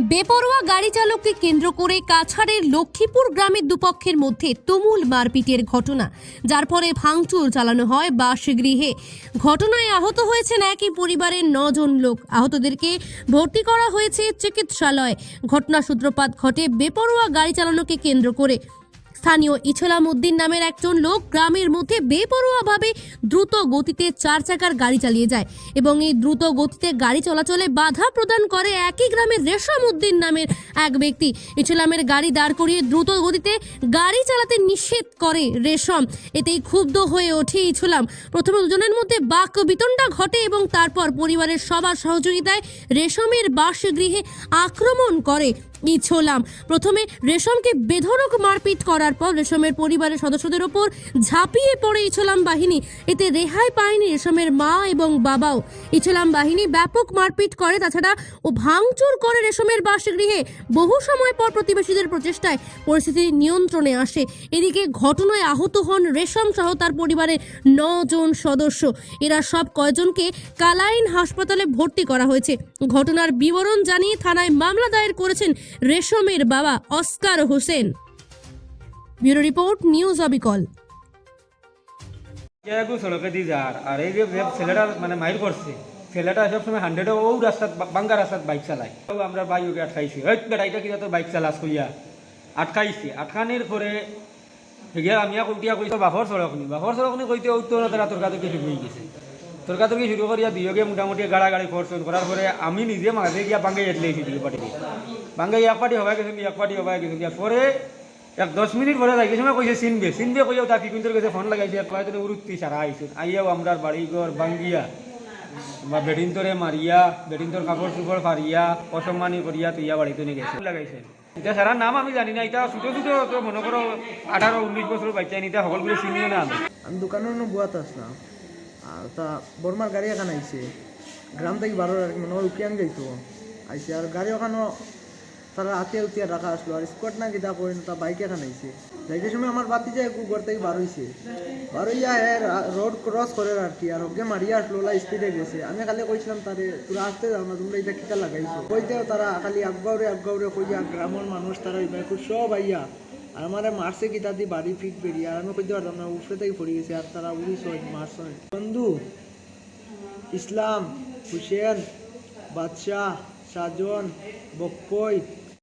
বেপরোয়া গাড়ি চালককে কেন্দ্র করে কাছাড়ের লক্ষ্মীপুর গ্রামের দুপক্ষের মধ্যে তুমুল মারপিটের ঘটনা, যার পরে ভাঙচুর চালানো হয় বাসগৃহে। ঘটনায় আহত হয়েছেন একই পরিবারের নজন লোক। আহতদেরকে ভর্তি করা হয়েছে চিকিৎসালয়ে। ঘটনা সূত্রপাত ঘটে বেপরোয়া গাড়ি চালানোকে কেন্দ্র করে। স্থানীয় ইছলাম উদ্দিন নামের একজন লোক গ্রামের মধ্যে বেপরোয়াভাবে দ্রুত গতিতে চার চাকার গাড়ি চালিয়ে যায় এবং এই দ্রুত গতিতে গাড়ি চলাচলে বাধা প্রদান করে একই গ্রামের রেশম উদ্দিন নামের এক ব্যক্তি। ইছলামের গাড়ি দাঁড় করিয়ে দ্রুত গতিতে গাড়ি চালাতে নিষেধ করে রেশম। এতেই ক্ষুব্ধ হয়ে ওঠে ইছলাম। প্রথমে দুজনের মধ্যে বাক বিতণ্ডা ঘটে এবং তারপর পরিবারের সবার সহযোগিতায় রেশমের বাসগৃহে আক্রমণ করে। ইছোলাম। প্রথমে রেশমকে বেধড়ক মারপিট করার পর রেশমের পরিবারের সদস্যদের ওপর ঝাঁপিয়ে পড়ে ইছলাম বাহিনী। এতে রেহাই পায়নি রেশমের মা এবং বাবাও। ইছলাম বাহিনী ব্যাপক মারপিট করে, তাছাড়া ও ভাঙচুর করে রেশমের বাসগৃহে। বহু সময় পর প্রতিবেশীদের প্রচেষ্টায় পরিস্থিতি নিয়ন্ত্রণে আসে। এদিকে ঘটনায় আহত হন রেশম সহ তার পরিবারের জন সদস্য। এরা সব কয়জনকে কালাইন হাসপাতালে ভর্তি করা হয়েছে। ঘটনার বিবরণ জানিয়ে থানায় মামলা দায়ের করেছেন রেশমের বাবা Oscar Hossain. Bureau report, news অবিকল। কেগু সড়কে দিয়ে যার আর এই যে ছেলেটা মানে করছে, ছেলেটা ও বাঙ্গা বাইক চালায়। আমরা বাই ওকে আটকাইছি। হইত বেটা কিনা বাইক চালাস কইয়া? আটকাইছি। আটকানির পরে আমি কইটিয়া কইছো বাফর সড়ক নি বাফর সড়ক নি কইতে ও তোর তারা শুরু হয়ে গেছে। তর্কাতর্কি শুরু করিয়া দুইগে মোটামুটি গাড়া গাড়ি ফোর্সন করার পরে আমি নিজে মাঝে গিয়া বাঙ্গাই এটলেছি দুই পাটি বাঙ্গাই এক পাটি হবাই গেছে এক পাটি হবাই গেছে। গিয়া পরে এক দশ মিনিট পরে যাই সময় কইছে চিনবে চিনবে কইয়াও তার পিকুন্তর কাছে ফোন লাগাইছে কয় তোর উরুত্তি সারা আইসুন আইয়াও আমরা বাড়িঘর বাঙ্গিয়া বা বেডিন্তরে মারিয়া বেডিন্তর কাপড় চুপড় ফারিয়া, অসম্মানী করিয়া তুইয়া বাড়িতে নিয়ে গেছে। লাগাইছে। এটা সারা নাম আমি জানি না এটা ছোটো ছোটো তো মনে করো আঠারো, উনিশ বছর বাচ্চা নিতে সকলগুলো চিনিও না আমি। আমি দোকানের বুয়াত আসলাম তা বর্মার গাড়ি এখানে আইছে। গ্রাম থেকে বারোর আর মনে হয় উকিয়ান যাইতো। আইছে আর গাড়ি ওখানে তারা আতিয়া উতিয়া রাখা আসলো। আর স্কোয়াড না কিতা করেন তা বাইক এখানে আইছে। যাইতে সময় আমার বাতি যায় একটু ঘর থেকে বার হইছে। বার হইয়া রোড ক্রস করে আর কি, আর ওকে মারিয়া আসলো, ওলা স্পিডে গেছে। আমি খালি কইছিলাম তারে, তোরা আসতে যাও না, তোমরা এটা কিতা লাগাইছো? কইতেও তারা খালি আগাউরে আগাউরে কইয়া গ্রামের মানুষ তারা ওই বাইক সব আইয়া আর আমার মারছে কি? তাদের বাড়ি ফিট বেরিয়ে আর আমি করতে পারতাম না, উফরে থেকে পড়ে গেছে। আর তারা উড়িস মারছে বন্ধু, ইসলাম, হুসেন, বাদশাহ, সাজন, বক্কই